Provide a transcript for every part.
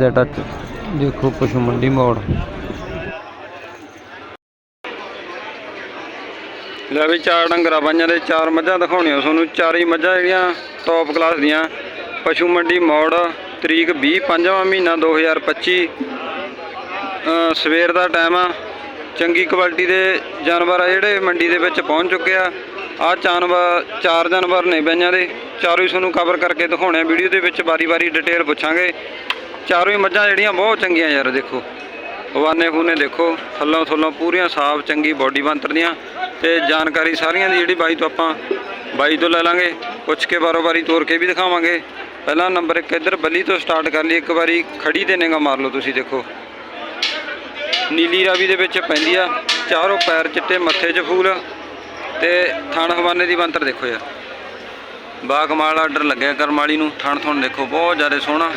ਦਾ touch ਦੇਖੋ ਪਸ਼ੂ ਮੰਡੀ ਮੋੜ। ਲੈ ਵੀ ਚਾਰ ਡੰਗਰਾ ਬਾਈਆਂ ਦੇ ਚਾਰ ਮੱਝਾਂ ਦਿਖਾਉਣੀਆਂ ਤੁਹਾਨੂੰ। ਚਾਰ ਹੀ ਮੱਝਾਂ ਜਿਹੜੀਆਂ ਟੌਪ ਕਲਾਸ ਦੀਆਂ। ਪਸ਼ੂ ਮੰਡੀ ਮੋੜ ਤਰੀਕ 20 ਪੰਜਵਾਂ ਮਹੀਨਾ 2025 ਅ, ਸਵੇਰ ਦਾ ਟਾਈਮ ਆ। ਚੰਗੀ ਕੁਆਲਿਟੀ ਦੇ ਜਾਨਵਰ ਆ ਜਿਹੜੇ ਮੰਡੀ ਦੇ ਵਿੱਚ ਪਹੁੰਚ ਚੁੱਕੇ ਆ। ਆ ਜਾਨਵਰ ਚਾਰ ਜਾਨਵਰ ਨੇ ਬਈਆਂ ਦੇ। ਚਾਰੋਂ ਹੀ ਤੁਹਾਨੂੰ ਕਵਰ ਕਰਕੇ ਦਿਖਾਉਣੇ ਆ। ਵੀਡੀਓ ਦੇ ਵਿੱਚ ਵਾਰੀ-ਵਾਰੀ ਡਿਟੇਲ ਪੁੱਛਾਂਗੇ। ਚਾਰੋਂ ਹੀ ਮੱਝਾਂ ਜਿਹੜੀਆਂ ਬਹੁਤ ਚੰਗੀਆਂ ਯਾਰ, ਦੇਖੋ। ਹਵਾਨੇ ਖੂਨੇ ਦੇਖੋ, ਥੱਲੋਂ ਥੱਲੋਂ ਪੂਰੀਆਂ ਸਾਫ਼, ਚੰਗੀ ਬੋਡੀ ਬੰਤਰ ਦੀਆਂ। ਤੇ ਜਾਣਕਾਰੀ ਸਾਰੀਆਂ ਦੀ ਜਿਹੜੀ ਬਾਈ ਤੋਂ ਆਪਾਂ ਬਾਈ ਤੋਂ ਲੈ ਲਾਂਗੇ, ਪੁੱਛ ਕੇ ਬਾਰੋ ਬਾਰੀ ਤੋਰ ਕੇ ਵੀ ਦਿਖਾਵਾਂਗੇ। ਪਹਿਲਾ ਨੰਬਰ ਇੱਕ ਇੱਧਰ ਬੱਲੀ ਤੋਂ ਸਟਾਰਟ ਕਰ ਲਈ, ਇੱਕ ਵਾਰੀ ਖੜੀ 'ਤੇ ਨਿਗਾ ਮਾਰ ਲਓ ਤੁਸੀਂ, ਦੇਖੋ। ਨੀਲੀ ਰਾਵੀ ਦੇ ਵਿੱਚ ਪੈਂਦੀ ਆ, ਚਾਰੋਂ ਪੈਰ ਚਿੱਟੇ ਮੱਥੇ 'ਚ ਫੂਲ। ਤੇ ਥਣ ਹਵਾਨੇ ਦੀ ਬੰਤਰ ਦੇਖੋ ਯਾਰ। ਬਾ ਕਮਾਲ ਆਰਡਰ ਲੱਗਿਆ ਕਰਮ ਵਾਲੀ ਨੂੰ ਥਣ ਥਣ ਦੇਖੋ, ਬਹੁਤ ਜ਼ਿਆਦਾ ਸੋਹਣਾ।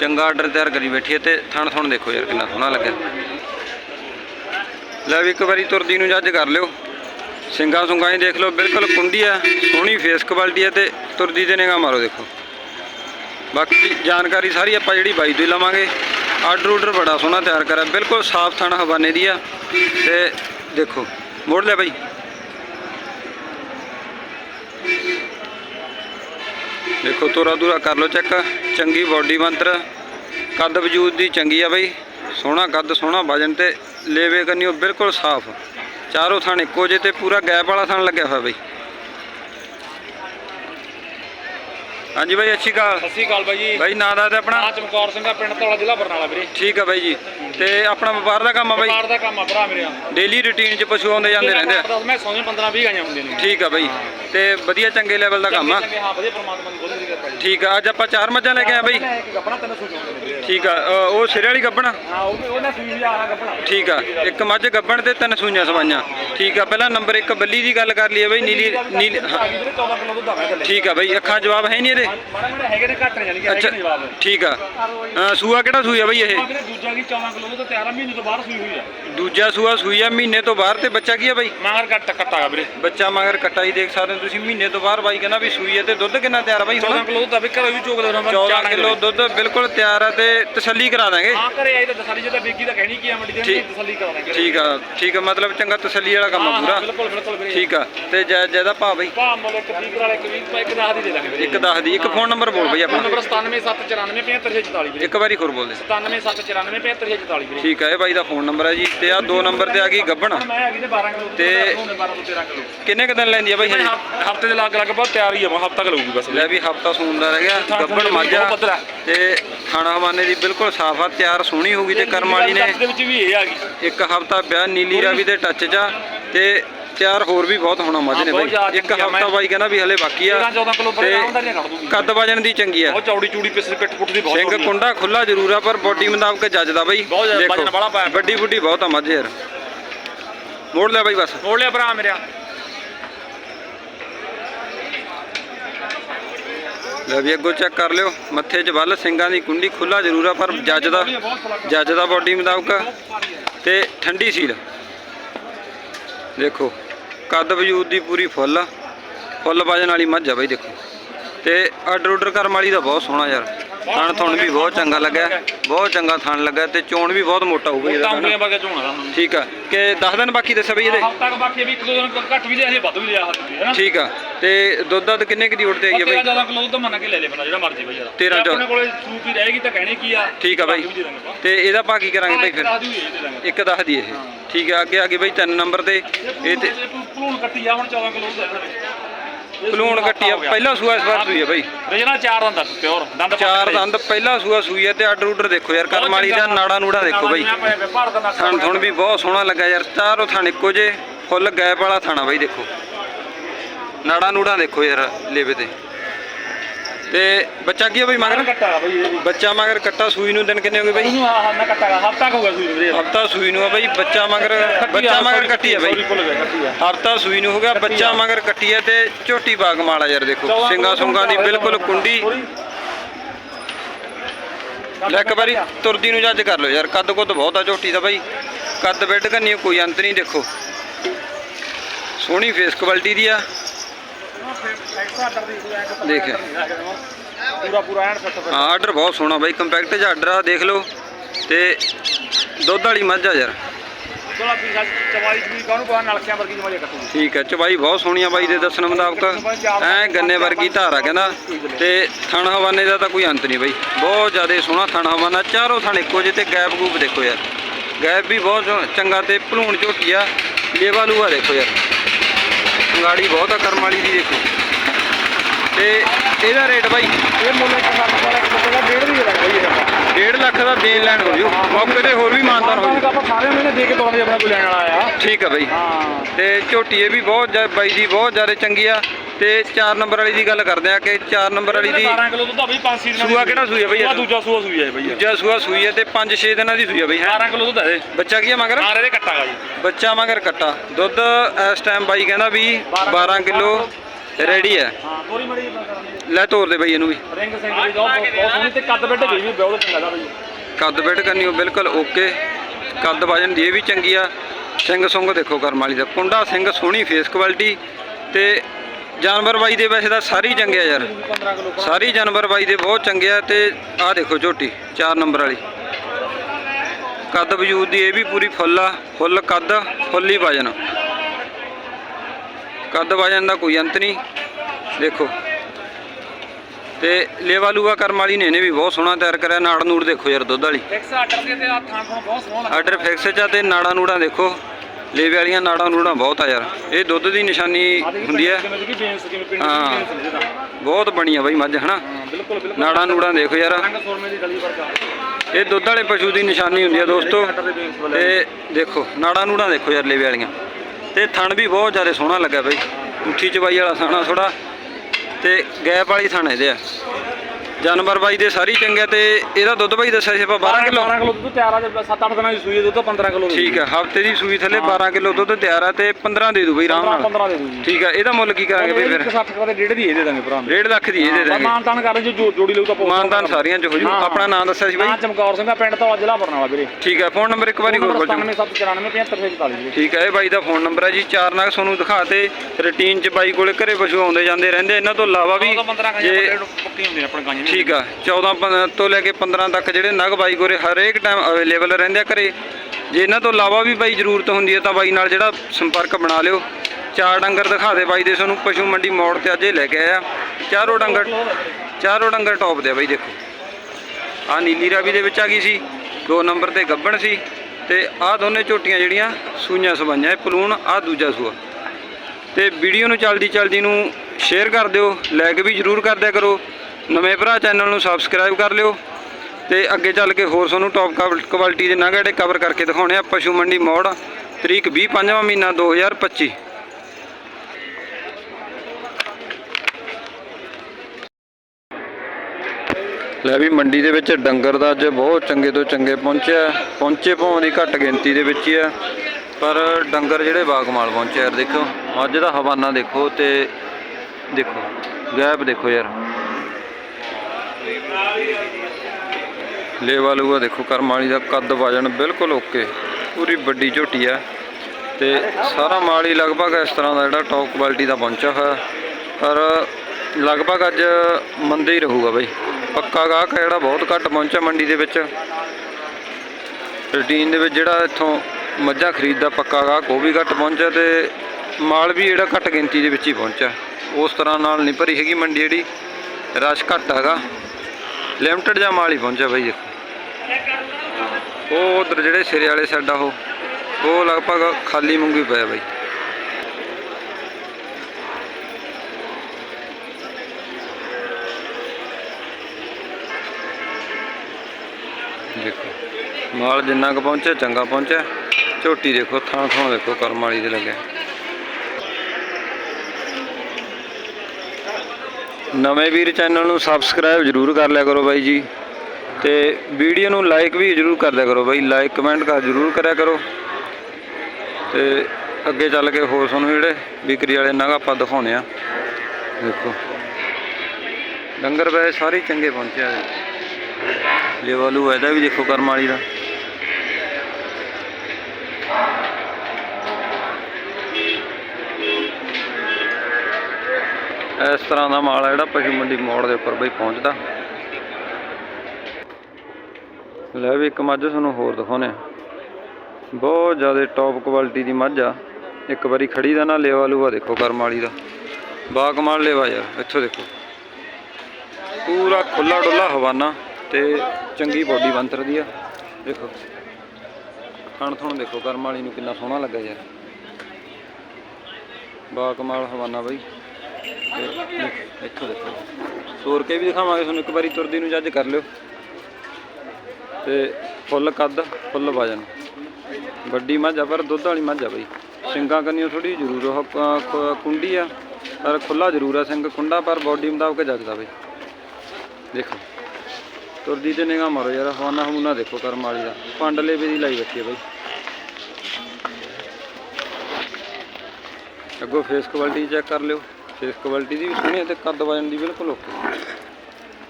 ਚੰਗਾ ਆਰਡਰ ਤਿਆਰ ਕਰੀ ਬੈਠੀ ਹੈ ਤੇ ਥਣ ਥਣ ਦੇਖੋ ਯਾਰ ਕਿੰਨਾ ਸੋਹਣਾ ਲੱਗਿਆ। ਲੈ ਵੀ ਇੱਕ ਵਾਰੀ ਤੁਰਦੀ ਨੂੰ ਜੱਜ ਕਰ ਲਿਓ। ਸਿੰਗਾ ਸੁੰਗਾ ਹੀ ਦੇਖ ਲਓ, ਬਿਲਕੁਲ ਕੁੰਡੀ ਆ ਸੋਹਣੀ ਫੇਸ ਕੁਆਲਿਟੀ ਹੈ ਤੇ ਤੁਰਦੀ ਤੇ ਨਿਗਾ ਮਾਰੋ ਦੇਖੋ। ਬਾਕੀ ਜਾਣਕਾਰੀ ਸਾਰੀ ਆਪਾਂ ਜਿਹੜੀ ਬਾਈ ਤੋਂ ਹੀ ਲਵਾਂਗੇ। ਆਰਡਰ ਆਰਡਰ ਬੜਾ ਸੋਹਣਾ ਤਿਆਰ ਕਰਿਆ, ਬਿਲਕੁਲ ਸਾਫ਼ ਥਣ ਹਵਾਨੇ ਦੀ ਆ। ਤੇ ਦੇਖੋ, ਮੋੜ ਲੈ ਬਾਈ। ਦੇਖੋ ਤੋਰਾ ਦੂਰਾ ਕਰ ਲਓ ਚੈੱਕ। ਚੰਗੀ ਬਾਡੀ ਮੰਤਰ। ਕੱਦ ਵਜੂਦ ਦੀ ਚੰਗੀ ਆ ਬਈ। ਸੋਹਣਾ ਕੱਦ, ਸੋਹਣਾ ਵਜਨ ਤੇ ਲੇਵੇ ਕਰਨੀ ਉਹ ਬਿਲਕੁਲ ਸਾਫ਼। ਚਾਰੋਂ ਥਣ ਇੱਕੋ ਜੇ ਤੇ ਪੂਰਾ ਗੈਪ ਵਾਲਾ ਥਣ ਲੱਗਿਆ ਹੋਇਆ ਬਈ। ਹਾਂਜੀ ਬਾਈ ਅੱਛੀ ਅਕਾਲ। ਸਤਿ ਸ਼੍ਰੀ ਅਕਾਲ ਬਾਈ ਜੀ। ਬਾਈ ਨਾਂ ਦਾ ਤੇ ਆਪਣਾ? ਚਮਕੌਰ ਸਿੰਘ ਆ ਪਿੰਡ ਧੌਲਾ ਜ਼ਿਲ੍ਹਾ ਬਰਨਾਲਾ ਵੀਰੇ। ਠੀਕ ਆ ਬਾਈ ਜੀ। ਤੇ ਆਪਣਾ ਵਪਾਰ ਦਾ ਕੰਮ ਆ ਬਾਈ? ਕਾਰ ਦਾ ਕੰਮ ਆ ਭਰਾ ਮੇਰੇ ਆ। ਡੇਲੀ ਰੁਟੀਨ 'ਚ ਪਸ਼ੂ ਆਉਂਦੇ ਜਾਂਦੇ ਰਹਿੰਦੇ ਆ? ਮੈਂ ਸੌਂ 15 20 ਗਾਈਆਂ ਹੁੰਦੀਆਂ ਨੇ। ਠੀਕ ਆ ਬਾਈ। ਤੇ ਵਧੀਆ ਚੰਗੇ ਲੈਵਲ ਦਾ ਕੰਮ ਆ? ਚੰਗੇ ਹਾਂ ਵਧੀਆ ਪ੍ਰਮਾਤਮਾ ਦੀ ਬਹੁਤ ਵਧੀਆ ਕਿਰਪਾ ਜੀ। ਠੀਕ ਆ ਅੱਜ ਆਪਾਂ ਚਾਰ ਮੱਝਾਂ ਲੈ ਕੇ ਆਏ ਬਾਈ। ਇੱਕ ਗੱਪਣਾ ਤਿੰਨ ਸੂਟ ਹੁੰਦੇ ਨੇ ਵੀਰੇ ਠੀਕ ਆ ਅ, ਉਹ ਸਿਰੇ ਵਾਲੀ ਗੱਬਣ ਹਾਂ ਉਹ ਵੀ- ਉਹਨਾਂ ਸੂਈ ਆ। ਗੱਪਣਾ ਠੀਕ ਆ ਇੱਕ ਮੱਝ ਗੱਬਣ ਤੇ ਤਿੰਨ ਸੂਈਆਂ ਸਵਾਈਆਂ। ਠੀਕ ਆ ਪਹਿਲਾਂ ਨੰਬਰ 1 ਬੱਲੀ ਦੀ ਗੱਲ ਕਰ ਲਈਏ ਬਾਈ ਨੀਲੀ ਨੀਲੀ ਹਾਂ, ਆ ਗਈ ਵੀਰੇ 14 ਕਿਲੋ ਦੁੱਧ ਆ ਗਿਆ ਥੱਲੇ। ਠੀਕ ਆ ਬਾਈ ਅੱਖਾਂ ਜਵਾਬ ਹੈ ਨਹੀਂ ਇਹਦੇ? ਮਾੜਾ ਮਾੜਾ ਹੈਗੇ ਨੇ ਘੱਟ ਨੇ ਜਾਨੀ ਕਿ ਹੈਗੇ ਅੱਛਾ ਨੇ ਜਵਾਬ। ਠੀਕ ਆ। ਅ, ਸੂਆ ਕਿਹੜਾ ਸੂਈ ਆ ਬਾਈ ਇਹ? ਆ ਵੀਰੇ ਦੂਜਾ ਕੀ 14 ਕਿਲੋ ਦੁੱਧ ਤਿਆਰ ਆ ਮਹੀਨੇ ਤੋਂ ਬਾਹਰ ਸੂਈ ਹੋਈ ਆ। ਦੂਜਾ ਸੂਆ ਸੂਈ ਆ ਮਹੀਨੇ ਤੋਂ ਬਾਹਰ ਤੇ ਬੱਚਾ ਕੀ ਆ ਬਾਈ? ਮਾਂਗਰ ਕੱਟ ਕੱਟਾ ਗਾ ਵੀਰੇ। ਬੱਚਾ ਮਗਰ ਕੱਟਾ ਹੀ ਦੇਖ ਸਕਦੇ ਹੋ ਤੁਸੀਂ ਮਹੀਨੇ ਤੋਂ ਬਾਹਰ ਬਾਈ ਕਹਿੰਦਾ ਵੀ ਸੂਈ ਹੈ ਤੇ ਦੁੱਧ ਕਿੰਨਾ ਤਿਆਰ ਆ ਬਾਈ 14 ਹੁਣ ਕਿਲੋ ਆ ਵੀ ਘਰੋਂ ਵੀ ਚੋਕ ਦੇ 14 ਕਿਲੋ ਦੁੱਧ ਬਿਲਕੁਲ ਤਿਆਰ ਆ ਤੇ ਤਸੱਲੀ ਕਰਾ ਦਾਂਗੇ। ਹਾਂ ਘਰੇ ਆਈ ਤਾਂ ਦਸਾਲੀ ਜੇ ਤਾਂ ਬੇਗੀ ਤਾਂ ਕਹਿਣੀ ਕੀ ਆ ਮੰਡੀ ਦੇ ਠੀਕ। ਤਸੱਲੀ ਕਰਾਵਾਂਗੇ ਠੀਕ ਆ ਠੀਕ ਆ ਮਤਲਬ ਚੰਗਾ ਤਸੱਲੀ ਵਾਲਾ ਕੰਮ ਆ ਪੂਰਾ। ਬਿਲਕੁਲ ਬਿਲਕੁਲ ਵੀਰੇ। ਠੀਕ ਆ ਤੇ ਜੈ ਜੈਦਾ ਭਾ ਬਾਈ। ਭਾਅ ਮੁੱਲ ਇੱਕ 20 ਵਾਲਾ ਇੱਕ 20 ਇੱਕ 10 ਦੀ ਦੇ ਦਾਂਗੇ ਵੀਰੇ। ਇੱਕ ਦੱਸ ਦੀ ਇੱਕ ਫੋਨ ਨੰਬਰ ਬੋਲ ਬਾਈ ਆਪਣਾ। ਨੰਬਰ 9774975644 ਵੀਰੇ। ਇੱਕ ਵਾਰੀ ਹੋਰ ਬੋਲ ਦੇ। 9774975644 ਵੀਰੇ। ਠੀਕ ਇਹ ਬਾਈ ਦਾ ਫੋਨ ਨੰਬਰ ਹੈ ਜੀ ਤੇ ਆ ਦੋ ਨੰਬਰ ਤੇ ਆ ਗਈ ਗੱਬਣ। ਮੈਂ ਹੈਗੀ ਤੇ 12 ਕਿਲੋ ਤੇ- 12 ਤੋਂ 13 ਕਿਲੋ। ਕਿੰਨੇ ਕੁ ਦਿਨ ਲੈਂਦੀ ਆ ਬਾਈ ਹਫ਼ਤੇ ਦੇ ਲੱਗ ਲੱਗ ਬਹੁਤ ਤਿਆਰ ਹੀ ਆ ਮੈਂ ਹਫਤਾ ਕ ਲਊਗੀ ਬਸ। ਲੈ ਵੀ ਹਫਤਾ ਸੂਨ ਦਾ ਰਹਿ ਗਿਆ ਗੱਬਣ ਮਾਝਾ। ਤੇ ਖਾਣਾ ਹਵਾਨੇ ਦੀ ਬਿਲਕੁਲ ਸਾਫ਼ ਆ ਤਿਆਰ ਸੋਹਣੀ ਹੋਊਗੀ ਤੇ ਕਰਮ ਵਾਲੀ ਨੇ। ਇੱਕ ਹਫਤਾ ਪਿਆ ਨੀਲੀ ਰਾਵੀ ਦੇ ਟੱਚ 'ਚ ਤੇ ਤਿਆਰ ਹੋਰ ਵੀ ਬਹੁਤ ਹੋਣਾ ਮੱਝ ਨੇ ਬਾਈ। ਇੱਕ ਹਫਤਾ ਬਾਈ ਕਹਿੰਦਾ ਵੀ ਹਲੇ ਬਾਕੀ ਆ। 13 14 ਕਿਲੋ ਪਰ ਤੇ ਆਮਦਾਰੀਆਂ ਕੱਢ ਦੂਗੀ। ਕੱਦ ਵਜਨ ਦੀ ਚੰਗੀ ਆ। ਬਹੁਤ ਚੌੜੀ ਚੂੜੀ ਪਿੱਛੇ ਪਿੱਠ ਪੁੱਟ ਦੀ ਬਹੁਤ ਸਿੰਘ। ਕੁੰਡਾ ਖੁੱਲਾ ਜ਼ਰੂਰ ਆ ਪਰ ਬੋਡੀ ਮੁਤਾਬਕ ਜੱਜਦਾ ਬਾਈ। ਵਜਨ ਪਾਇਆ। ਵੱਡੀ ਬੁੱਢੀ ਬਹੁਤ ਆ ਮੱਝ ਯਾਰ। ਮੋੜ ਲੈ ਬਾਈ ਬਸ। ਮੋੜ ਲਿਆ ਭਰਾ ਮੇਰਿਆ ਲੈ ਵੀ ਅੱਗੋਂ ਚੈੱਕ ਕਰ ਲਿਓ। ਮੱਥੇ 'ਚ ਵੱਲ ਸਿੰਘਾਂ ਦੀ ਕੁੰਡੀ ਖੁੱਲਾ ਜ਼ਰੂਰ ਆ ਪਰ ਜੱਜਦਾ ਜੱਜਦਾ ਬੋਡੀ ਮੁਤਾਬਕ ਤੇ ਠੰਡੀ ਸੀਲ। ਦੇਖੋ ਕੱਦ ਵਜੂਦ ਦੀ ਪੂਰੀ ਫੁੱਲ ਫੁੱਲ ਵਜਨ ਵਾਲੀ ਮੱਝ ਆ ਬਾਈ ਦੇਖੋ। ਤੇ ਆਰਡਰ ਆਰਡਰ ਕਰਨ ਵਾਲੀ ਦਾ ਬਹੁਤ ਸੋਹਣਾ ਯਾਰ। ਥਣ ਥਣ ਵੀ ਬਹੁਤ ਚੰਗਾ ਲੱਗਾ ਬਹੁਤ ਚੰਗਾ ਥਣ ਲੱਗਾ ਤੇ ਚੋਣ ਵੀ ਬਹੁਤ ਮੋਟਾ ਹੋਊਗਾ ਇਹਦਾ ਤਾਂ ਹਨਾ। ਉਂਗਲੀਆਂ ਵਰਗਾ ਝੋਣਾ ਦਾ ਹੁਣ ਠੀਕ ਆ। ਕਿ 10 ਦਿਨ ਬਾਕੀ ਦੱਸਿਆ ਬਈ ਇਹਦੇ? ਹਫਤਾ ਕ ਬਾਕੀ ਵੀ ਇੱਕ ਦੋ ਦਿਨ ਘੱਟ ਵੀ ਲਿਆ ਸੀ ਵੱਧ ਵੀ ਲਿਆ ਹੱਥ ਵੀ ਹੈ ਨਾ ਠੀਕ ਆ। ਤੇ ਦੁੱਧ ਦੱਧ ਕਿੰਨੇ ਕੁ ਦੀ ਆਈ ਆ ਬਈ? ਜ਼ਿਆਦਾ ਕਿਲੋ ਦੁੱਧ ਮੰਨ ਕੇ ਲੈ ਲੈ ਬੰਦਾ ਜਿਹੜਾ ਮਰਜ਼ੀ ਬਈ ਯਾਰ। 13 ਜੇ ਆਪਣੇ ਕੋਲੇ ਸੂਪ ਹੀ ਰਹੇਗੀ ਤਾਂ ਕਹਿਣੇ ਕੀ ਆ? ਠੀਕ ਆ ਬਾਈ। ਦੇ। ਤੇ ਇਹਦਾ ਭਾ ਕੀ ਕਰਾਂਗੇ ਬਾਈ ਫਿਰ? ਦੇ ਇੱਕ ਦੱਸ ਦੀ ਇਹ। ਠੀਕ ਆ ਅੱਗੇ ਆ ਗਈ ਬਈ ਤਿੰਨ ਨੰਬਰ ਤੇ। ਇਹ ਤੇ ਭਲੂਣ ਕੱਟੀ ਆ ਹੁਣ 14 ਕਿਲੋ ਦੁੱਧ ਹੈ ਪਲੂਣ ਕੱਟੀ ਆ ਪਹਿਲਾ ਸੂਆ ਇਸ ਵਾਰ ਸੂਈ ਆ ਬਈ। ਰਜਨਾ ਚਾਰ ਦੰਦ ਪਿਓਰ। ਦੰਦ ਚਾਰ ਦੰਦ ਪਹਿਲਾ ਸੂਆ ਸੂਈ ਆ ਤੇ ਆਰਡਰ ਆਰਡਰ ਦੇਖੋ ਯਾਰ ਕਰਮ ਵਾਲੀ ਦਾ ਨਾੜਾ ਨੂੜਾ ਦੇਖੋ ਬਈ। ਥਣ ਥਣ ਵੀ ਬਹੁਤ ਸੋਹਣਾ ਲੱਗਾ ਯਾਰ ਚਾਰੋਂ ਥਣ ਇੱਕੋ ਜੇ ਫੁੱਲ ਗੈਪ ਵਾਲਾ ਥਾਣਾ ਬਈ ਦੇਖੋ। ਨਾੜਾ ਨੂੜਾ ਦੇਖੋ ਯਾਰ ਲੇਵੇ ਤੇ। ਤੇ ਬੱਚਾ ਕੀ ਆ ਬਈ ਮਗਰ? ਕੱਟਾ ਬਈ ਬੱਚਾ ਮਗਰ ਕੱਟਾ ਸੂਈ ਨੂੰ ਦਿਨ ਕਿੰਨੇ ਹੋ ਗਏ ਬਈ? ਇਹਨੂੰ ਆਹ ਨਾ ਕੱਟਾ ਹਫਤਾ ਹੋ ਗਿਆ ਸੂਈ ਵੀਰੇ। ਹਫਤਾ ਸੂਈ ਨੂੰ ਆ ਬਈ ਬੱਚਾ ਮਗਰ ਬੱਚਾ ਮਗਰ ਕੱਟੀ ਆ ਬਈ। ਹਫਤਾ ਸੂਈ ਨੂੰ ਹੋ ਗਿਆ ਬੱਚਾ ਮਗਰ ਕੱਟੀ ਆ ਤੇ ਝੋਟੀ ਬਾਗ ਮਾਲਾ ਯਾਰ ਦੇਖੋ। ਸਿੰਗਾ ਸੁੰਗਾ ਦੀ ਬਿਲਕੁਲ ਕੁੰਡੀ। ਲੈ ਇੱਕ ਵਾਰੀ ਤੁਰਦੀ ਨੂੰ ਜੱਜ ਕਰ ਲਓ ਯਾਰ ਕੱਦ ਕੁੱਦ ਬਹੁਤ ਆ ਝੋਟੀ ਦਾ ਬਾਈ। ਕੱਦ ਬੈੱਡ ਕੰਨੀ ਕੋਈ ਅੰਤ ਨਹੀਂ ਦੇਖੋ। ਸੋਹਣੀ ਫੇਸ ਕੁਆਲਿਟੀ ਦੀ ਆ। ਦੇਖ। ਪੂਰਾ ਪੂਰਾ ਐਨ ਫਿੱਟ ਫਿੱਟ। ਹਾਂ ਆਰਡਰ ਬਹੁਤ ਸੋਹਣਾ ਬਾਈ ਕੰਪੈਕਟ ਜਿਹਾ ਆਰਡਰ ਆ ਦੇਖ ਲਓ। ਤੇ ਦੁੱਧ ਵਾਲੀ ਮੱਝ ਆ ਯਾਰ। ਚੋਲਾ ਪੀਸ ਅੱਜ ਚਵਾਈ ਵੀ ਕਾਹਨੂੰ ਪਾ ਨਲਕਿਆਂ ਵਰਗੀ ਜਮਾਈ ਕੱਟੂ। ਠੀਕ ਹੈ ਚਬਾਈ ਬਹੁਤ ਸੋਹਣੀ ਆ ਬਾਈ ਦੇ ਦੱਸਣ ਮੁਤਾਬਕ। ਐ ਗੰਨੇ ਵਰਗੀ ਧਾਰ ਕਹਿੰਦਾ। ਤੇ ਥਣ ਹਵਾਨੇ ਦਾ ਤਾਂ ਕੋਈ ਅੰਤ ਨਹੀਂ ਬਾਈ। ਬਹੁਤ ਜ਼ਿਆਦਾ ਸੋਹਣਾ ਥਣ ਹਵਾਨਾ ਚਾਰੋਂ ਥਣ ਇੱਕੋ ਜਿਹੇ ਤੇ ਗੈਪ ਗੂਪ ਦੇਖੋ ਯਾਰ। ਗੈਪ ਵੀ ਬਹੁਤ ਚੰਗਾ ਤੇ ਭਲੂਣ ਝੋਟੀ ਆ ਲੇਵਾ ਲੂਆ ਦੇਖੋ ਯਾਰ। ਅੰਗਾੜੀ ਬਹੁਤ ਆ ਕਰਮ ਵਾਲੀ ਦੀ ਦੇਖੋ। ਤੇ ਇਹਦਾ ਰੇਟ ਬਾਈ? ਇਹ ਮੁੱਲ ਇੱਕ ਸੱਤ ਵਾਲਾ ਇੱਕ ਬੱਚੇ ਦਾ ਆਪਾਂ। 1.5 ਲੱਖ ਦਾ ਦੇਣ ਲੈਣ ਹੋ ਜੂ ਮੌਕੇ ਤੇ ਹੋਰ ਵੀ ਮਾਨਦਾਰ ਹੋ ਜੂ ਆਪਾਂ ਸਾਰੇ ਮਹੀਨੇ ਦੇ ਕੇ ਪਾਉਂਦੇ ਆਪਣਾ ਕੋਈ ਲੈਣ ਵਾਲਾ ਆ ਠੀਕ ਆ ਬਾਈ। ਹਾਂ। ਤੇ ਝੋਟੀ ਇਹ ਵੀ ਬਹੁਤ ਬਾਈ ਦੀ ਬਹੁਤ ਜ਼ਿਆਦਾ ਚੰਗੀ ਆ। ਤੇ 4 ਨੰਬਰ ਵਾਲੀ ਦੀ ਗੱਲ ਕਰਦੇ ਆ ਕਿ 4 ਨੰਬਰ ਵਾਲੀ ਦੀ 12 ਕਿਲੋ ਦੁੱਧ ਆ ਬਈ 5 ਸੀਜ਼ਨ ਸੂਆ ਕਿਹੜਾ ਸੂਈ ਆ ਬਈ? ਸੂਆ ਦੂਜਾ ਸੂਆ ਸੂਈ ਹੈ ਬਈ। ਦੂਜਾ ਸੂਆ ਸੂਈ ਹੈ ਤੇ 5-6 ਦਿਨਾਂ ਦੀ ਸੂਈ ਆ ਬਈ ਹੈ? 12 ਕਿਲੋ ਦੁੱਧ ਹੈ ਇਹ। ਬੱਚਾ ਕੀ ਆ ਮਗਰ? ਨਾਰੇ ਦੇ ਕੱਟਾਗਾ ਜੀ। ਬੱਚਾ ਮਗਰ ਕੱਟਾ। ਦੁੱਧ ਇਸ ਟਾਈਮ ਬਾਈ ਕਹਿੰਦਾ ਵੀ 12 ਕਿਲੋ ਰੈਡੀ ਹੈ ਹਾਂ ਥੋੜੀ ਮੜੀ ਰਿੰਗ ਲੈ ਤੋਰ ਦੇ ਬਈ ਇਹਨੂੰ ਵੀ। ਸਿੰਘ ਦੀ ਬਹੁਤ ਬਹੁਤ ਸੋਹਣੀ ਤੇ ਕੱਦ ਬੈਠੇ ਗਈ ਵੀ ਬਹੁਤ ਚੰਗਾ ਦਾ ਬਈ। ਕੱਦ ਬੈਠ ਕਰਨੀ ਉਹ ਬਿਲਕੁਲ ਓਕੇ ਕੱਦ ਵਜਨ ਦੀ ਇਹ ਵੀ ਚੰਗੀ ਆ। ਸਿੰਘ ਸੁੰਗ ਦੇਖੋ ਕਰਮ ਵਾਲੀ ਦਾ। ਕੁੰਡਾ ਸਿੰਘ ਸੋਹਣੀ ਫੇਸ ਕੁਆਲਿਟੀ ਤੇ ਜਾਨਵਰ ਬਾਈ ਦੇ ਵੈਸੇ ਤਾਂ ਸਾਰੇ ਚੰਗੇ ਆ ਯਾਰ। 15 ਕਿਲੋ ਸਾਰੀ ਜਾਨਵਰ ਬਾਈ ਦੇ ਬਹੁਤ ਚੰਗੇ ਆ ਤੇ ਆਹ ਦੇਖੋ ਝੋਟੀ 4 ਨੰਬਰ ਵਾਲੀ। ਕੱਦ ਵਜੂਦ ਦੀ ਇਹ ਵੀ ਪੂਰੀ ਫੁੱਲ ਆ ਫੁੱਲ ਕੱਦ ਫੁੱਲੀ ਵਜਨ। ਕੱਦ ਵਜਨ ਦਾ ਕੋਈ ਅੰਤ ਨਹੀਂ ਦੇਖੋ। ਤੇ ਲੇਵਾ ਲੂਆ ਕਰਮ ਵਾਲੀ ਨੇ ਇਹਨੇ ਵੀ ਬਹੁਤ ਸੋਹਣਾ ਤਿਆਰ ਕਰਿਆ ਨਾੜ ਨੂੜ ਦੇਖੋ ਯਾਰ ਦੁੱਧ ਵਾਲੀ। ਫਿਕਸ ਆਰਡਰ ਦੇ ਤੇ ਆ ਥਾਂ ਥਾਂ ਬਹੁਤ ਸੋਹਣਾ ਲੱਗਦਾ। ਆਰਡਰ ਫਿਕਸ ਚ ਤੇ ਨਾੜਾਂ ਨੂੜਾਂ ਦੇਖੋ। ਲੇਵੇ ਵਾਲੀਆਂ ਨਾੜਾਂ ਨੂੜਾਂ ਬਹੁਤ ਆ ਯਾਰ। ਇਹ ਦੁੱਧ ਦੀ ਨਿਸ਼ਾਨੀ ਹੁੰਦੀ ਹੈ। ਹਾਂ। ਬਹੁਤ ਬਣੀ ਆ ਬਾਈ ਮੱਝ ਹਨਾ? ਹਾਂ ਨਾੜਾਂ ਨੂੜਾਂ ਦੇਖੋ ਯਾਰ। ਇਹ ਦੁੱਧ ਵਾਲੇ ਪਸ਼ੂ ਦੀ ਨਿਸ਼ਾਨੀ ਹੁੰਦੀ ਆ ਦੋਸਤੋ। ਤੇ ਦੇਖੋ ਨਾੜਾਂ ਨੂੜਾਂ ਦੇਖੋ ਯਾਰ ਲੇਵੇ ਵਾਲੀਆਂ। ਤੇ ਥਣ ਵੀ ਬਹੁਤ ਜ਼ਿਆਦਾ ਸੋਹਣਾ ਲੱਗਾ ਬਈ। ਉੱਠੀ ਚਬਾਈ ਵਾਲਾ ਥਾਣਾ ਥੋੜਾ ਤੇ ਗੈਪ ਵਾਲੀ ਥਣ ਇਹਦੇ ਆ। ਜਾਨਵਰ ਬਾਈ ਦੇ ਸਾਰੀ ਚੰਗੇ ਆ ਤੇ ਇਹਦਾ ਦੁੱਧ ਬਾਈ ਦੱਸਿਆ ਸੀ ਆਪਾਂ 12 ਕਿਲੋ। 12 ਕਿਲੋ ਦੁੱਧ ਤਿਆਰ ਆ ਜੇ 7-8 ਦਿਨਾਂ ਦੀ ਸੂਈ ਹੈ ਦੁੱਧ 15 ਕਿਲੋ ਠੀਕ ਆ ਹਫ਼ਤੇ ਦੀ ਸੂਈ ਥੱਲੇ 12 ਕਿਲੋ ਦੁੱਧ ਤਿਆਰ ਆ ਤੇ 15 ਦੇ ਦੂ ਬਈ ਆਰਾਮ ਨਾਲ। 15 ਦੇ ਦੂ ਠੀਕ ਆ ਇਹਦਾ ਮੁੱਲ ਕੀ ਕਰਾਂਗੇ ਬਈ ਫਿਰ? 60 ਰੁਪਏ ਦੇ ਡੇਢ ਦੀ ਇਹ ਦੇ ਦਾਂਗੇ ਭਰਾ ਨੂੰ। 1.5 ਲੱਖ ਦੀ ਇਹ ਦੇ ਦਾਂਗੇ। ਮਾਨ ਤਾਨ ਕਰ ਜੇ ਜੋ ਜੋੜੀ ਲਊ ਤਾਂ ਮਾਨਦਾਨ ਸਾਰੀਆਂ ਚ ਹੋ ਜੂ। ਹਾਂ। ਆਪਣਾ ਨਾਮ ਦੱਸਿਆ ਸੀ ਹਾਂ ਬਾਈ ਚਮਕੌਰ ਸਿੰਘ ਦਾ ਪਿੰਡ ਤੋਂ ਜ਼ਿਲ੍ਹਾ ਬਰਨਾਲਾ ਵੀਰੇ। ਠੀਕ ਆ ਫੋਨ ਨੰਬਰ ਇੱਕ ਵਾਰੀ ਹੋਰ ਬੋਲ 9779475044 ਵੀਰੇ। ਠੀਕ ਹੈ ਇਹ ਬਾਈ ਦਾ ਫੋਨ ਨੰਬਰ ਹੈ ਜੀ ਚਾਰ ਨਗ ਤੁਹਾਨੂੰ ਦਿਖਾਤੇ ਰੂਟੀਨ ਚ ਬਾਈ ਕੋਲੇ ਘਰੇ ਪਸ਼ੂ ਆਉਂਦੇ ਜਾਂਦੇ ਰਹਿੰਦੇ ਇਹਨਾਂ ਤੋਂ ਇਲਾਵਾ ਵੀ 15 ਜੇ ਪੱਕੀ ਆਪਣੇ ਠੀਕ ਆ 14 ਪੰ- ਤੋਂ ਲੈ ਕੇ 15 ਤੱਕ ਜਿਹੜੇ ਨਗ ਬਾਈ ਕੋਲੇ ਹਰੇਕ ਟਾਈਮ ਅਵੇਲੇਬਲ ਰਹਿੰਦੇ ਆ ਘਰੇ। ਜੇ ਇਹਨਾਂ ਤੋਂ ਇਲਾਵਾ ਵੀ ਬਾਈ ਜ਼ਰੂਰਤ ਹੁੰਦੀ ਹੈ ਤਾਂ ਬਾਈ ਨਾਲ ਜਿਹੜਾ ਸੰਪਰਕ ਬਣਾ ਲਿਓ। ਚਾਰ ਡੰਗਰ ਦਿਖਾ ਦੇ ਬਾਈ ਦੇ, ਤੁਹਾਨੂੰ ਪਸ਼ੂ ਮੰਡੀ ਮੋੜ ਤੇ ਅੱਜ ਇਹ ਲੈ ਕੇ ਆਇਆ ਚਾਰੋਂ ਡੰਗਰ ਚਾਰੋਂ ਡੰਗਰ ਟੌਪ ਦੇ ਆ ਬਾਈ ਦੇਖੋ। ਆ ਨੀਲੀ ਰਾਵੀ ਦੇ ਵਿੱਚ ਆ ਗਈ ਸੀ, ਦੋ ਨੰਬਰ ਤੇ ਗੱਬਣ ਸੀ ਤੇ ਆਹ ਦੋਨੇ ਝੋਟੀਆਂ ਜਿਹੜੀਆਂ ਸੂਈਆਂ ਸਵਾਈਆਂ, ਇਹ ਪਲੂਣ ਆ ਦੂਜਾ ਸੂਆ। ਤੇ ਵੀਡੀਓ ਨੂੰ ਚਲਦੀ ਚਲਦੀ ਨੂੰ ਸ਼ੇਅਰ ਕਰ ਦਿਓ ਲਾਈਕ ਵੀ ਜਰੂਰ ਕਰਦਿਆ ਕਰੋ। ਨਵੇਂ ਭਰਾ ਚੈਨਲ ਨੂੰ ਸਬਸਕ੍ਰਾਈਬ ਕਰ ਲਿਓ ਤੇ ਅੱਗੇ ਚੱਲ ਕੇ ਹੋਰ ਤੁਹਾਨੂੰ ਟੌਪ ਕੁਆਲਿਟੀ ਦੇ ਨਗੜੇ ਕਵਰ ਕਰਕੇ ਦਿਖਾਉਣੇ ਆ ਪਸ਼ੂ ਮੰਡੀ ਮੋੜ, ਤਰੀਕ 20 ਪੰਜਵਾਂ ਮਹੀਨਾ 2025 ਲੈ ਵੀ ਮੰਡੀ ਦੇ ਵਿੱਚ ਡੰਗਰ ਦਾ ਅੱਜ ਬਹੁਤ ਚੰਗੇ ਤੋਂ ਚੰਗੇ ਪਹੁੰਚਿਆ, ਪਹੁੰਚੇ ਭਾਵੇਂ ਦੀ ਘੱਟ ਗਿਣਤੀ ਦੇ ਵਿੱਚ ਹੀ ਆ, ਪਰ ਡੰਗਰ ਜਿਹੜੇ ਬਾਗਮਾਲ ਪਹੁੰਚੇ ਯਾਰ ਦੇਖੋ, ਅੱਜ ਦਾ ਹਵਾਨਾ ਦੇਖੋ ਤੇ ਦੇਖੋ ਗੈਪ ਦੇਖੋ ਯਾਰ। ਲੇਵਾ ਲੂਆ ਦੇਖੋ, ਕਰਮ ਵਾਲੀ ਦਾ ਕੱਦ ਵਜਨ ਬਿਲਕੁਲ ਓਕੇ ਪੂਰੀ ਵੱਡੀ ਝੋਟੀ ਆ। ਤੇ ਸਾਰਾ ਮਾਲ ਹੀ ਲਗਭਗ ਇਸ ਤਰ੍ਹਾਂ ਦਾ ਜਿਹੜਾ ਟੌਪ ਕੁਆਲਿਟੀ ਦਾ ਪਹੁੰਚਿਆ ਹੋਇਆ। ਪਰ ਲਗਭਗ ਅੱਜ ਮੰਦੇ ਹੀ ਰਹੂਗਾ ਬਈ। ਪੱਕਾ ਗਾਹਕ ਹੈ ਜਿਹੜਾ ਬਹੁਤ ਘੱਟ ਪਹੁੰਚਿਆ ਮੰਡੀ ਦੇ ਵਿੱਚ। ਰੂਟੀਨ ਦੇ ਵਿੱਚ ਜਿਹੜਾ ਇੱਥੋਂ ਮੱਝਾਂ ਖਰੀਦਦਾ ਪੱਕਾ ਗਾਹਕ, ਉਹ ਵੀ ਘੱਟ ਪਹੁੰਚਿਆ ਤੇ ਮਾਲ ਵੀ ਜਿਹੜਾ ਘੱਟ ਗਿਣਤੀ ਦੇ ਵਿੱਚ ਹੀ ਪਹੁੰਚਿਆ। ਉਸ ਤਰ੍ਹਾਂ ਨਾਲ ਨਹੀਂ ਭਰੀ ਹੈਗੀ ਮੰਡੀ ਜਿਹੜੀ। ਰਸ਼ ਘੱਟ ਹੈਗਾ। ਲਿਮਟਡ ਜਾਂ ਮਾਲ ਹੀ ਪਹੁੰਚਿਆ ਬਾਈ ਦੇਖੋ ਉਹ ਉਧਰ ਜਿਹੜੇ ਸਿਰੇ ਵਾਲੇ ਸਾਈਡ ਆ ਉਹ। ਉਹ ਲਗਭਗ ਖਾਲੀ ਮੂੰਗੀ ਪਿਆ ਬਾਈ। ਦੇਖੋ, ਮਾਲ ਜਿੰਨਾ ਕੁ ਪਹੁੰਚਿਆ, ਚੰਗਾ ਪਹੁੰਚਿਆ। ਝੋਟੀ ਦੇਖੋ ਥਾਂ ਥਾਂ ਦੇਖੋ, ਕਰਮ ਵਾਲੀ ਦੇ ਲੱਗਿਆ ਨਵੇਂ ਵੀਰ ਚੈਨਲ ਨੂੰ ਸਬਸਕ੍ਰਾਈਬ ਜਰੂਰ ਕਰ ਲਿਆ ਕਰੋ ਬਾਈ ਜੀ। ਤੇ ਵੀਡੀਓ ਨੂੰ ਲਾਈਕ ਵੀ ਜਰੂਰ ਕਰ ਦਿਆ ਕਰੋ ਬਾਈ। ਲਾਈਕ ਕਮੈਂਟ ਕਰ ਜਰੂਰ ਕਰਿਆ ਕਰੋ। ਤੇ ਅੱਗੇ ਚੱਲ ਕੇ ਹੋਰ ਤੁਹਾਨੂੰ ਜਿਹੜੇ ਵਿਕਰੀ ਵਾਲੇ ਨਗ ਆਪਾਂ ਦਿਖਾਉਣੇ ਆ। ਦੇਖੋ। ਡੰਗਰ ਵੈਸੇ ਸਾਰੇ ਚੰਗੇ ਪਹੁੰਚੇ ਆ। ਲੇਵਲੂ ਇਹਦਾ ਵੀ ਦੇਖੋ ਕਰਮ ਵਾਲੀ ਦਾ। ਇਸ ਤਰ੍ਹਾਂ ਦਾ ਮਾਲ ਆ ਜਿਹੜਾ ਪਸ਼ੂ ਮੰਡੀ ਮੋੜ ਦੇ ਉੱਪਰ ਬਈ ਪਹੁੰਚਦਾ। ਲੈ ਵੀ ਇੱਕ ਮੱਝ ਤੁਹਾਨੂੰ ਹੋਰ ਦਿਖਾਉਂਦੇ ਬਹੁਤ ਜ਼ਿਆਦਾ ਟੌਪ ਕੁਆਲਿਟੀ ਦੀ ਮੱਝ ਆ। ਇੱਕ ਵਾਰੀ ਖੜੀ ਦਾ ਨਾ ਲੇਵਾ ਲੂਆ ਦੇਖੋ ਕਰਮ ਵਾਲੀ ਦਾ। ਬਾ ਕਮਾਲ ਲੇਵਾ ਯਾਰ, ਇੱਥੋਂ ਦੇਖੋ। ਪੂਰਾ ਖੁੱਲਾ ਡੁੱਲਾ ਹਵਾਨਾ ਤੇ ਚੰਗੀ ਬੋਡੀ ਬੰਤਰ ਦੀ ਆ। ਦੇਖੋ। ਖਾਣ ਥਣ ਦੇਖੋ ਕਰਮ ਵਾਲੀ ਨੂੰ ਕਿੰਨਾ ਸੋਹਣਾ ਲੱਗਾ ਯਾਰ। ਬਾ ਕਮਾਲ ਹਵਾਨਾ ਬਈ। ਇੱਥੋਂ ਦੇਖੋ ਤੋਰ ਕੇ ਵੀ ਦਿਖਾਵਾਂਗੇ, ਤੁਹਾਨੂੰ ਇੱਕ ਵਾਰੀ ਤੁਰਦੀ ਨੂੰ ਜੱਜ ਕਰ ਲਿਓ। ਤੇ ਫੁੱਲ ਕੱਦ, ਫੁੱਲ ਵਜਨ। ਵੱਡੀ ਮੱਝ ਆ, ਪਰ ਦੁੱਧ ਵਾਲੀ ਮੱਝ ਆ ਬਈ। ਸਿੰਗਾਂ ਕੰਨੀਓ ਥੋੜੀ ਜ਼ਰੂਰ ਉਹ ਕ- ਕੁੰਡੀ ਆ, ਪਰ ਖੁੱਲਾ ਜ਼ਰੂਰ ਆ ਸਿੰਘ ਕੁੰਡਾ ਪਰ ਬੋਡੀ ਮੁਤਾਬਕ ਜਗਦਾ ਬਈ। ਦੇਖੋ, ਤੁਰਦੀ ਤੇ ਨਿਗਾਹ ਮਾਰੋ ਯਾਰ, ਹਵਾਨਾ ਹਮੂਨਾ ਦੇਖੋ ਕਰਮ ਵਾਲੀ ਦਾ। ਪੰਡਲੇ ਵੀ ਦੀ ਲਾਈ ਬੱਚੀ ਬਈ। ਅੱਗੋਂ ਫੇਸ ਕੁਆਲਿਟੀ ਚੈੱਕ ਕਰ ਲਿਓ। ਫੇਸ ਕੁਆਲਿਟੀ ਦੀ ਵੀ ਸੋਹਣੀ ਹੈ ਤੇ ਕੱਦ ਵਜਨ ਦੀ ਬਿਲਕੁਲ ਓਕੇ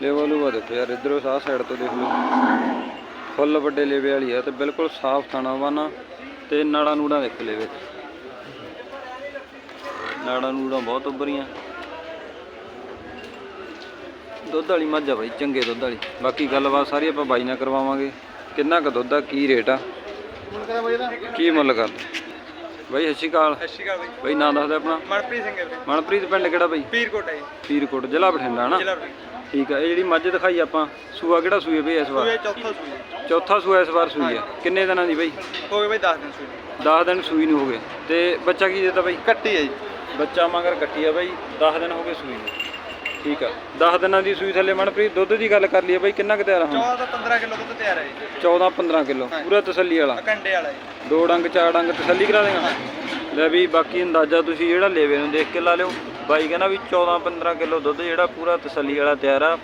ਲੈਵਲ ਉਹ ਦੇਖੋ ਯਾਰ ਇਧਰੋਂ ਸਾਹ ਸਾਈਡ ਤੋਂ ਦੇਖ ਲਓ। ਫੁੱਲ ਵੱਡੇ ਲੇਵੇ ਵਾਲੀ ਆ ਤੇ ਬਿਲਕੁਲ ਸਾਫ਼ ਥਾਣਾ ਵਾਨਾ ਤੇ ਨਾੜਾ ਨੂੜਾ ਦੇਖ ਲੇਵੇ। ਨਾੜਾ ਨੂੜਾ ਬਹੁਤ ਉੱਭਰੀਆਂ। ਦੁੱਧ ਵਾਲੀ ਮੱਝ ਆ ਬਾਈ ਚੰਗੇ ਦੁੱਧ ਵਾਲੀ। ਬਾਕੀ ਗੱਲਬਾਤ ਸਾਰੀ ਆਪਾਂ ਬਾਈ ਨਾਲ ਕਰਵਾਵਾਂਗੇ। ਕਿੰਨਾ ਕੁ ਦੁੱਧ ਆ ਕੀ ਰੇਟ ਆ? ਕੀ ਮੁੱਲ ਕਰਦੇ? ਬਾਈ ਸਤਿ ਸ਼੍ਰੀ ਅਕਾਲ। ਸਤਿ ਸ਼੍ਰੀ ਅਕਾਲ ਬਾਈ। ਬਾਈ ਨਾਂ ਦੱਸ ਦੇ ਆਪਣਾ। ਮਨਪ੍ਰੀਤ ਸਿੰਘ ਹੈ ਵੀਰੇ। ਮਨਪ੍ਰੀਤ ਪਿੰਡ ਕਿਹੜਾ ਬਾਈ? ਪੀਰਕੋਟ ਹੈ ਜੀ, ਪੀਰਕੋਟ ਜ਼ਿਲ੍ਹਾ ਬਠਿੰਡਾ ਹਨਾ ਜ਼ਿਲ੍ਹਾ ਬਠਿੰਡਾ। ਠੀਕ ਆ ਇਹ ਜਿਹੜੀ ਮੱਝ ਦਿਖਾਈ ਆਪਾਂ ਸੂਆ ਕਿਹੜਾ ਸੂਏ ਬਈ ਇਸ ਵਾਰ? ਸੂਏ ਚੌਥਾ ਸੂਏ ਚੌਥਾ ਸੂਆ ਇਸ ਵਾਰ ਸੂਈ ਆ। ਕਿੰਨੇ ਦਿਨਾਂ ਦੀ ਬਈ? ਹੋ ਗਏ ਬਾਈ 10 ਦਿਨ ਸੂਏ 10 ਦਿਨ ਸੂਈ ਨੂੰ ਹੋ ਗਏ। ਤੇ ਬੱਚਾ ਕੀ ਦਿੱਤਾ ਬਈ? ਕੱਟੀ ਹੈ ਜੀ। ਬੱਚਾ ਮਗਰ ਕੱਟੀ ਆ ਬਈ 10 ਦਿਨ ਹੋ ਗਏ ਸੂਈ ਨੂੰ। ਠੀਕ ਆ। 10 ਦਿਨਾਂ ਦੀ ਸੂਈ ਥੱਲੇ ਮਨਪ੍ਰੀਤ ਦੁੱਧ ਦੀ ਗੱਲ ਕਰ ਲਈਏ ਬਈ ਕਿੰਨਾ ਕੁ ਤਿਆਰ ਹੁਣ? 14 ਤੋਂ 15 ਕਿਲੋ ਦੁੱਧ ਤਿਆਰ ਹੈ ਜੀ। 14 15 ਕਿਲੋ ਪੂਰਾ ਤਸੱਲੀ ਵਾਲਾ। ਕੰਡੇ ਵਾਲਾ ਜੀ। ਦੋ ਡੰਗ ਚਾਰ ਡੰਗ ਤਸੱਲੀ ਕਰਾ ਦੇਗਾ ਲੈ ਵੀ ਬਾਕੀ ਅੰਦਾਜ਼ਾ ਤੁਸੀਂ ਜਿਹੜਾ ਲੇਵੇ ਨੂੰ ਦੇਖ ਕੇ ਲਾ ਲਿਓ। ਬਾਈ ਕਹਿੰਦਾ ਵੀ 14 15 ਕਿਲੋ ਦੁੱਧ ਜਿਹੜਾ ਪੂਰਾ ਤਸੱਲੀ ਵਾਲਾ ਤਿਆਰ ਆ।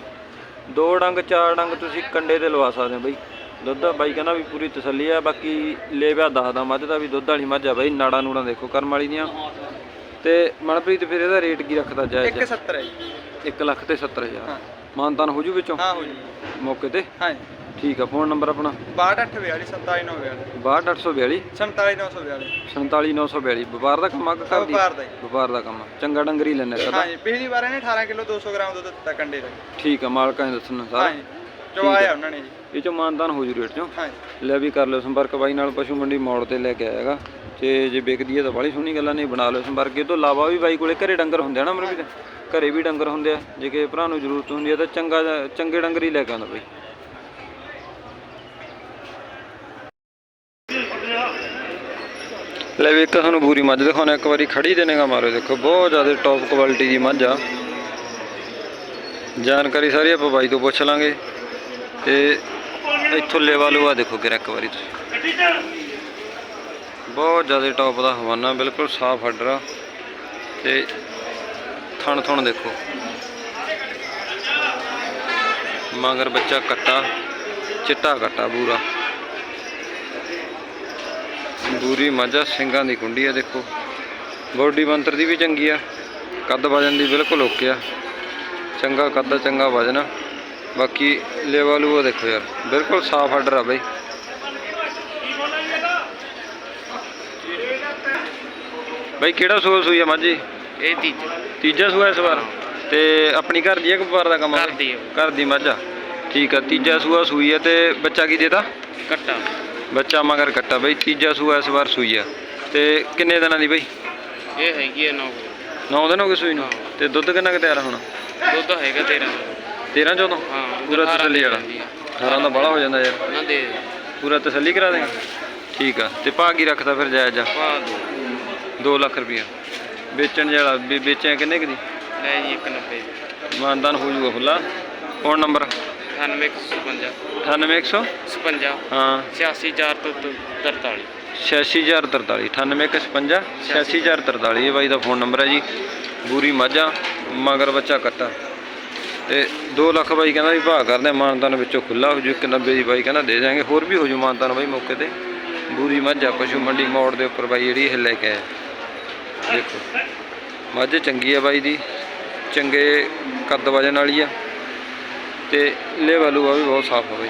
ਦੋ ਡੰਗ ਚਾਰ ਡੰਗ ਤੁਸੀਂ ਕੰਡੇ ਤੇ ਲਵਾ ਸਕਦੇ ਹੋ ਬਈ। ਦੁੱਧ ਬਾਈ ਕਹਿੰਦਾ ਵੀ ਪੂਰੀ ਤਸੱਲੀ ਆ। ਬਾਕੀ ਲੇਵਿਆ ਦੱਸਦਾ ਮੱਝ ਦਾ ਵੀ ਦੁੱਧ ਵਾਲੀ ਮੱਝ ਆ ਬਈ। ਨਾੜਾ ਨੂੜਾ ਦੇਖੋ ਕਰਮ ਵਾਲੀ ਦੀਆਂ। ਤੇ ਮਨਪ੍ਰੀਤ ਫਿਰ ਇਹਦਾ ਰੇਟ ਕੀ ਰੱਖਦਾ ਜਾਇਜ਼? 170 ਹੈ ਜੀ। 1 ਲੱਖ ਤੇ 70000 ਮਾਨਤਾਨ ਹੋ ਜੂ ਵਿੱਚੋਂ? ਹਾਂ ਹੋ ਜੀ। ਮੌਕੇ ਤੇ? ਹਾਂ ਠੀਕ ਆ ਫੋਨ ਨੰਬਰ ਆਪਣਾ? 6242 27942 62842 47942 47942 ਵਪਾਰ ਦਾ ਕੰਮ ਆ ਕਿ ਕਰਦੀ ਵਪਾਰ ਦਾ ਜੀ। ਵਪਾਰ ਦਾ ਕੰਮ ਆ। ਚੰਗਾ ਡੰਗਰੀ ਲੈਣੇ ਸਦਾ ਹਾਂ ਜੀ ਪਿਛਲੀ ਵਾਰ ਇਹਨੇ 18 ਕਿਲੋ 200 ਗ੍ਰਾਮ ਦੁੱਧ ਦਿੱਤਾ ਕੰਡੇ ਦਾ। ਠੀਕ ਆ ਮਾਲਕਾਂ ਨੇ ਦੱਸਣਾ ਹਾਂ ਸਾਰਾ। ਜੀ ਚਵਾਇਆ ਉਹਨਾਂ ਨੇ ਜੀ। ਇਹ ਚੋਂ ਮਾਨਦਾਨ ਹੋ ਜੂ ਰੇਟ ਚੋਂ। ਹਾਂ ਜੀ। ਲੈ ਵੀ ਕਰ ਲਿਓ ਸੰਪਰਕ ਬਾਈ ਨਾਲ ਪਸ਼ੂ ਮੰਡੀ ਮੋੜ ਤੇ ਲੈ ਕੇ ਆਏਗਾ ਤੇ ਜੇ ਵਿਕਦੀ ਹੈ ਤਾਂ ਬੜੀ ਸੋਹਣੀ ਗੱਲਾਂ ਨਹੀਂ ਬਣਾ ਲਿਓ ਸੰਪਰਕ। ਇਹ ਤੋਂ ਇਲਾਵਾ ਵੀ ਬਾਈ ਕੋਲੇ ਘਰੇ ਡੰਗਰ ਹੁੰਦੇ ਆ ਨਾ ਮਰ ਵੀ ਘਰੇ ਵੀ ਡੰਗਰ ਹੁੰਦੇ ਆ। ਜੇ ਕਿਸੇ ਭਰਾ ਨੂੰ ਜ਼ਰੂਰਤ ਹੁੰਦੀ ਹੈ ਤਾਂ ਚੰਗਾ ਚੰਗੇ ਡੰਗਰ ਹੀ ਲੈ ਕੇ ਆਉਂਦਾ ਬਾਈ। ਲੈ ਵੀ ਇੱਕ ਤੁਹਾਨੂੰ ਬੂਰੀ ਮੱਝ ਦਿਖਾਉਣਾ ਇੱਕ ਵਾਰੀ ਖੜੀ ਦੇਣੇਗਾ ਮਾਰੋ ਦੇਖੋ ਬਹੁਤ ਜ਼ਿਆਦਾ ਟੌਪ ਕੁਆਲਿਟੀ ਦੀ ਮੱਝ ਆ। ਜਾਣਕਾਰੀ ਸਾਰੀ ਆਪਾਂ ਬਾਈ ਤੋਂ ਪੁੱਛ ਲਾਂਗੇ। ਤੇ ਇੱਥੋਂ ਲੇਵਾ ਲੂਆ ਦੇਖੋ ਕਿਰਾ ਇੱਕ ਵਾਰੀ ਤੁਸੀਂ। ਬਹੁਤ ਜ਼ਿਆਦਾ ਟੌਪ ਦਾ ਹਵਾਨਾ, ਬਿਲਕੁਲ ਸਾਫ਼ ਹੱਡਰਾ। ਆ ਤੇ ਥਣ ਥਣ ਦੇਖੋ। ਮਗਰ ਬੱਚਾ ਕੱਟਾ, ਚਿੱਟਾ ਕੱਟਾ ਬੂਰਾ ਬੂਰੀ ਮਾਝਾ, ਸਿੰਘਾਂ ਦੀ ਕੁੰਡੀ ਆ ਦੇਖੋ। ਬੋਡੀ ਬੰਤਰ ਦੀ ਵੀ ਚੰਗੀ ਆ। ਕੱਦ ਵਜਨ ਦੀ ਬਿਲਕੁਲ ਓਕੇ ਆ। ਚੰਗਾ ਕੱਦ, ਚੰਗਾ ਵਜਨ ਆ। ਬਾਕੀ ਲੇਵਾ ਲੂਆ ਦੇਖੋ ਯਾਰ ਬਿਲਕੁਲ ਸਾਫ਼ ਆਰਡਰ ਆ ਬਈ। ਬਈ ਕਿਹੜਾ ਸੂਆ ਸੂਈ ਆ ਮਾਝੀ? ਇਹ ਤੀਜਾ। ਤੀਜਾ ਸੂਆ ਇਸ ਵਾਰ? ਤੇ ਆਪਣੀ ਘਰ ਦੀ ਹੈ ਕਿ ਵਪਾਰ ਦਾ ਕੰਮ ਆ ਘਰ ਦੀ ਆ। ਘਰ ਦੀ ਮੱਝ। ਆ ਠੀਕ ਆ ਤੀਜਾ ਸੂਆ ਸੂਈ ਆ ਤੇ ਬੱਚਾ ਕੀ ਦੇਤਾ? ਕੱਟਾ। ਬੱਚਾ ਮਗਰ ਕੱਟਾ ਬਈ ਤੀਜਾ ਸੂਆ ਇਸ ਵਾਰ ਸੂਈ ਆ। ਤੇ ਕਿੰਨੇ ਦਿਨਾਂ ਦੀ ਬਈ? ਇਹ ਹੈਗੀ ਹੈ 9 9 ਦਿਨ ਹੋ ਗਏ ਸੂਈ ਨੂੰ? ਤੇ ਦੁੱਧ ਕਿੰਨਾ ਕੁ ਤਿਆਰ ਆ ਹੁਣ? ਦੁੱਧ ਹੈਗਾ 13 13 14 ਹਾਂ ਪੂਰਾ ਤਸੱਲੀ ਵਾਲਾ। 18 ਦਾ ਬਾਹਲਾ ਹੋ ਜਾਂਦਾ ਯਾਰ। ਨਾ ਦੇ। ਪੂਰਾ ਤਸੱਲੀ ਕਰਾ ਦੇਗਾ ਠੀਕ ਆ। ਤੇ ਭਾਅ ਕੀ ਰੱਖਦਾ ਫਿਰ ਜਾਇਜ਼? ਆ ਪਾ ਦੋ 2 ਲੱਖ ਰੁਪਈਆ। ਵੇਚਣ ਜਿਹੜਾ ਵੀ ਵੇਚਿਆ ਕਿੰਨੇ ਕੁ ਦੀ? ਲੈ ਜੀ 190 ਮਾਨਦਾਨ ਹੋ ਜੂਗਾ ਖੁੱਲਾ ਫੋਨ ਨੰਬਰ? 9855 98100 56 ਹਾਂ। 864 ਤੋਂ 43 86043 98155 86043 ਇਹ ਬਾਈ ਦਾ ਫੋਨ ਨੰਬਰ ਹੈ ਜੀ। ਬੂਰੀ ਮਾਝਾ ਮਗਰ ਬੱਚਾ ਕੱਟਾ। ਤੇ 2 ਲੱਖ ਬਾਈ ਕਹਿੰਦਾ ਵੀ ਭਾਅ ਕਰਦੇ ਆ, ਮਾਨਦਾਨ ਵਿੱਚੋਂ ਖੁੱਲਾ ਹੋ ਜੂ 90 ਦੀ ਬਾਈ ਕਹਿੰਦਾ ਦੇ ਜਾਾਂਗੇ ਹੋਰ ਵੀ ਹੋ ਜੂ ਮਾਨਦਾਨ ਬਾਈ ਮੌਕੇ ਤੇ। ਬੂਰੀ ਆ ਪਸ਼ੂ ਮੰਡੀ ਮੋੜ ਦੇ ਉੱਪਰ ਬਾਈ ਜਿਹੜੀ ਇਹ ਲੈ ਕੇ ਆਇਆ। ਦੇਖੋ ਮੱਝ ਚੰਗੀ ਆ ਬਾਈ ਦੀ ਚੰਗੇ ਕੱਦ ਵਜਨ ਵਾਲੀ ਆ ਤੇ ਲੇਵਾ ਲੂਆ ਵੀ ਬਹੁਤ ਸਾਫ਼ ਆ ਬਾਈ।